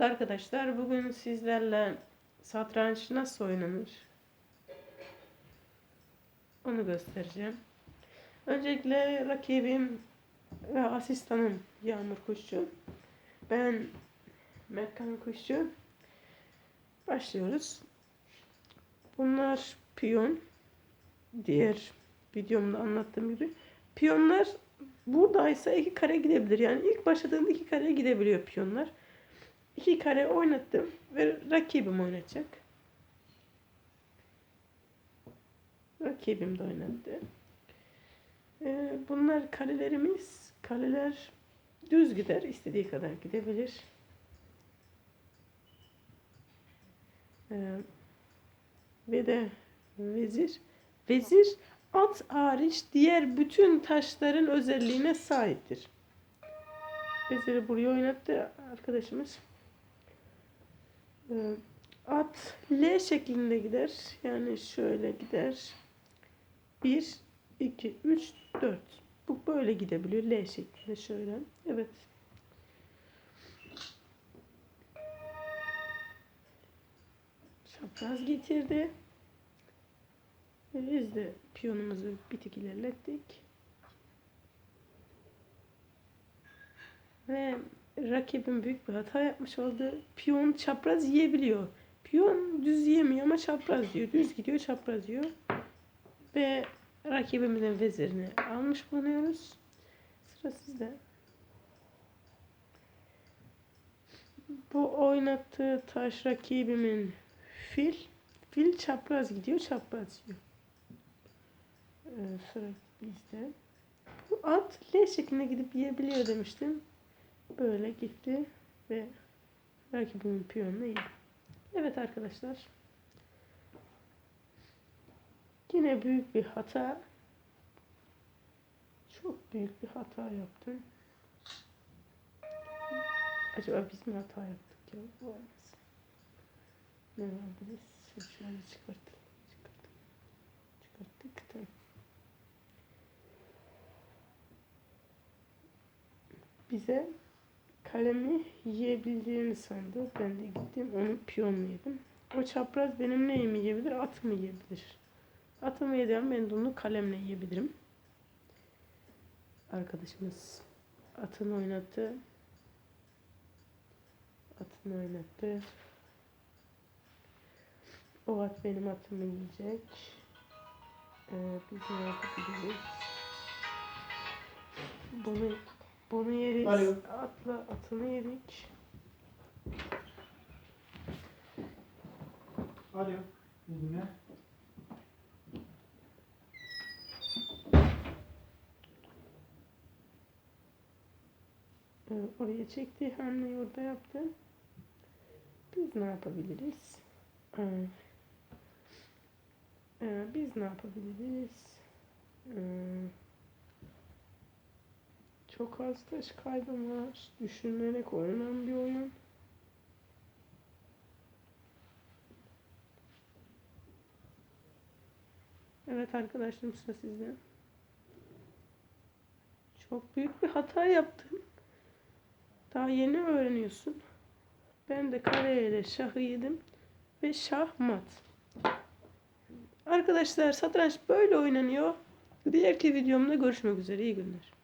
Evet arkadaşlar bugün sizlerle satranç nasıl oynanır onu göstereceğim. Öncelikle rakibim ve asistanım Yağmur Kuşçu. Ben Mekkan Kuşçu. Başlıyoruz. Bunlar piyon. Diğer videomda anlattığım gibi. Piyonlar buradaysa iki kare gidebilir. Yani ilk başladığında iki kare gidebiliyor piyonlar. İki kare oynattım ve rakibim oynayacak. Rakibim de oynadı. Ee, bunlar kalelerimiz. Kaleler düz gider. istediği kadar gidebilir. Ee, ve de vezir. Vezir at hariç diğer bütün taşların özelliğine sahiptir. Veziri buraya oynattı arkadaşımız. Ee, at L şeklinde gider. Yani şöyle gider. 1, 2, 3, 4. Bu böyle gidebiliyor. L şeklinde şöyle. Evet. Çapraz getirdi. Biz de piyonumuzu bir tık ilerlettik. Ve rakibin büyük bir hata yapmış oldu. Piyon çapraz yiyebiliyor. Piyon düz yiyemiyor ama çapraz yiyor. Düz gidiyor çapraz yiyor. Ve rakibimizin vezirini almış bulunuyoruz. Sıra sizde. Bu oynattığı taş rakibimin fil. Fil çapraz gidiyor, çapraz yiyor. Ee, sıra bizde. Bu at L şeklinde gidip yiyebiliyor demiştim. Böyle gitti ve rakibimin piyonunu yedi. Evet arkadaşlar. Yine büyük bir hata. Çok büyük bir hata yaptım. Acaba biz mi hata yaptık ya? Bu olmaz. Ne yapabiliriz? Şöyle çıkarttık. Çıkarttık. Çıkarttık. Tamam. Bize kalemi yiyebildiğini sandı. Ben de gittim onu piyonla yedim. O çapraz benim neyimi yiyebilir? At mı yiyebilir? Atımı yediğim ben de onu kalemle yiyebilirim. Arkadaşımız atını oynattı. Atını oynattı. O at benim atımı yiyecek. Ee, biz ne yapabiliriz? Bunu bunu yeriz. Alo. Atla atını yedik. Alo. Günler. Ee, oraya çekti hamleyi orada yaptı. Biz ne yapabiliriz? Ee, e, biz ne yapabiliriz? Ee, çok az taş kaybım var. Düşünülerek oynanan bir oyun. Evet arkadaşlarım sıra sizde. Çok büyük bir hata yaptın. Daha yeni öğreniyorsun. Ben de kareyle şahı yedim. Ve şah mat. Arkadaşlar satranç böyle oynanıyor. Diğerki videomda görüşmek üzere. İyi günler.